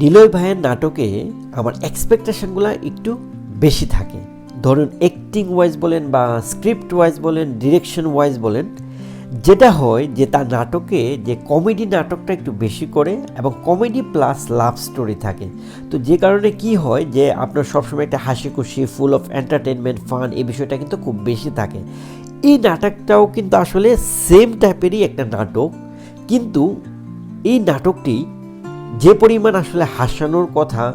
নিলয় ভাইয়ের নাটকে আমার এক্সপেকটেশনগুলো একটু বেশি থাকে। ধরুন অ্যাক্টিং ওয়াইজ বলেন বা স্ক্রিপ্ট ওয়াইজ বলেন ডিরেকশন ওয়াইজ বলেন, যেটা হয় যে তার নাটকে যে কমেডি নাটকটা একটু বেশি করে এবং কমেডি প্লাস লাভ স্টোরি থাকে। তো যে কারণে কি হয় যে আপনার সবসময় একটা হাসি খুশি ফুল অফ এন্টারটেনমেন্ট ফান এই বিষয়টা কিন্তু খুব বেশি থাকে। এই নাটকটাও কিন্তু আসলে সেম টাইপেরই একটা নাটক, কিন্তু এই নাটকটি যে পরিমাণ আসলে হাসানোর কথা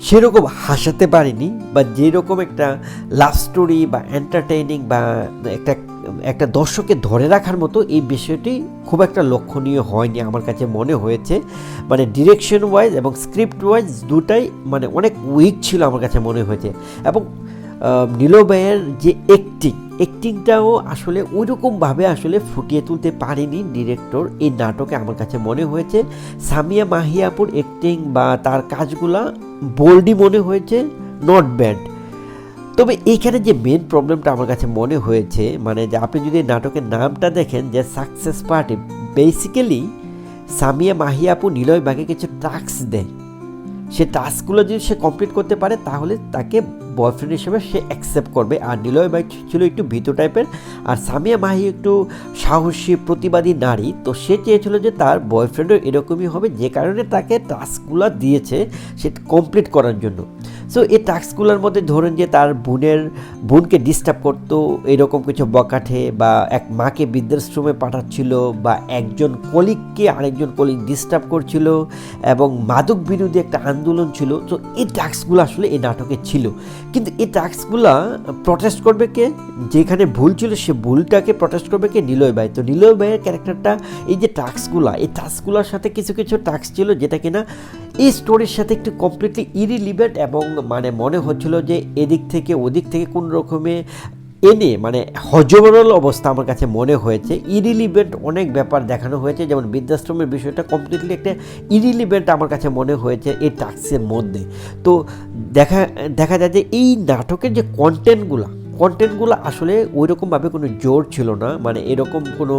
সেরকম হাসাতে পারিনি বা যেরকম একটা লাভ স্টোরি বা এন্টারটেইনিং বা একটা একটা দর্শককে ধরে রাখার মতো এই বিষয়টি খুব একটা লক্ষণীয় হয়নি আমার কাছে মনে হয়েছে। মানে ডিরেকশন ওয়াইজ এবং স্ক্রিপ্ট ওয়াইজ দুটাই মানে অনেক উইক ছিল আমার কাছে মনে হয়েছে। এবং নীলবাইয়ের যে অ্যাক্টিং অ্যাক্টিংটাও আসলে ওই রকমভাবে আসলে ফুটিয়ে তুলতে পারেনি ডিরেক্টর এই নাটকে আমার কাছে মনে হয়েছে সামিয়া মাহিয়াপুর অ্যাক্টিং বা তার কাজগুলা বোল্ডি মনে হয়েছে নট ব্যাড তবে এইখানে যে মেন প্রবলেমটা আমার কাছে মনে হয়েছে মানে যে আপনি যদি নাটকের নামটা দেখেন যে সাকসেস পার্টি বেসিক্যালি সামিয়া মাহিয়াপু নিলয় বাগে কিছু টাস্ক দেয়। সে টাস্কগুলো যদি সে কমপ্লিট করতে পারে, তাহলে তাকে বয়ফ্রেন্ড হিসেবে সে অ্যাকসেপ্ট করবে। আর নিলয় বাই ছিল একটু ভীত টাইপের আর সামিয়া মাহি একটু সাহসী, প্রতিবাদী নারী। তো সে চেয়েছিল যে তার বয়ফ্রেন্ডও এরকমই হবে, যে কারণে তাকে টাস্কগুলো দিয়েছে সে কমপ্লিট করার জন্য। সো এই টাস্কগুলোর মধ্যে ধরুন যে তার বোনের, বোনকে ডিস্টার্ব করতো, এরকম কিছু বকাঠে বা এক মাকে বৃদ্ধাশ্রমে পাঠাচ্ছিল বা একজন কলিগকে আরেকজন কলিগ ডিস্টার্ব করছিল এবং মাদক বিরোধী একটা আন্দোলন ছিল। তো এই টাস্কগুলো আসলে এই নাটকে ছিল। কিন্তু এই টাস্কগুলো প্রটেস্ট করবে কে? যেখানে ভুল ছিল সে ভুলটাকে প্রটেস্ট করবে কে? নিলয় ভাই। তো নিলয় ভাইয়ের ক্যারেক্টারটা এই যে টাস্কগুলো এই টাস্কগুলোর সাথে কিছু কিছু টাস্ক ছিল যেটা কিনা এই স্টোরির সাথে একটু কমপ্লিটলি ইরিলিভেন্ট এবং মানে মনে হচ্ছিল যে এদিক থেকে ওদিক থেকে কোন রকমে এনে মানে হজবরল অবস্থা আমার কাছে মনে হয়েছে। ইরিলিভেন্ট অনেক ব্যাপার দেখানো হয়েছে, যেমন বৃদ্ধাশ্রমের বিষয়টা কমপ্লিটলি একটা ইরিলিভেন্ট আমার কাছে মনে হয়েছে এই টাক্সের মধ্যে। তো দেখা দেখা যায় যে এই নাটকের যে কন্টেন্টগুলো কন্টেন্টগুলো আসলে ওই রকমভাবে কোনো জোর ছিল না। মানে এরকম কোনো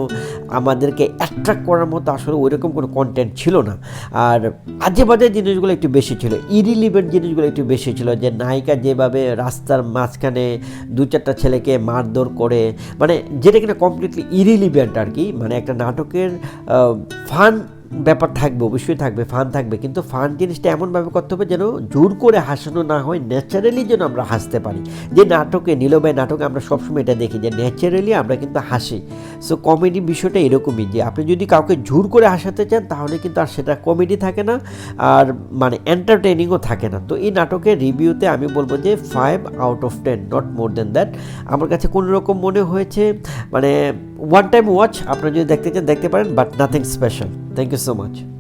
আমাদেরকে অ্যাট্রাক্ট করার মতো আসলে ওই রকম কোনো কন্টেন্ট ছিল না। আর আজে বাজে জিনিসগুলো একটু বেশি ছিল। ইরিলিভেন্ট জিনিসগুলো একটু বেশি ছিল। যে নায়িকা যেভাবে রাস্তার মাঝখানে দু চারটা ছেলেকে মারধর করে মানে যেটা কিনা কমপ্লিটলি ইরিলিভেন্ট আর কি। মানে একটা নাটকের ফান ব্যাপার থাকবে, অবশ্যই থাকবে, ফান থাকবে। কিন্তু ফান জিনিসটা এমনভাবে করতে হবে যেন জোর করে হাসানো না হয়, ন্যাচারালি যেন আমরা হাসতে পারি। যে নাটকে নীলবাই নাটকে আমরা সবসময় এটা দেখি যে ন্যাচারালি আমরা কিন্তু হাসি। সো কমেডি বিষয়টা এরকমই যে আপনি যদি কাউকে জোর করে হাসাতে চান, তাহলে কিন্তু আর সেটা কমেডি থাকে না, আর মানে এন্টারটেনিংও থাকে না। তো এই নাটকের রিভিউতে আমি বলব যে five out of ten not more than that আমার কাছে কোনো রকম মনে হয়েছে মানে ওয়ান টাইম ওয়াচ আপনারা যদি দেখতে চান, দেখতে পারেন but nothing special Thank you so much.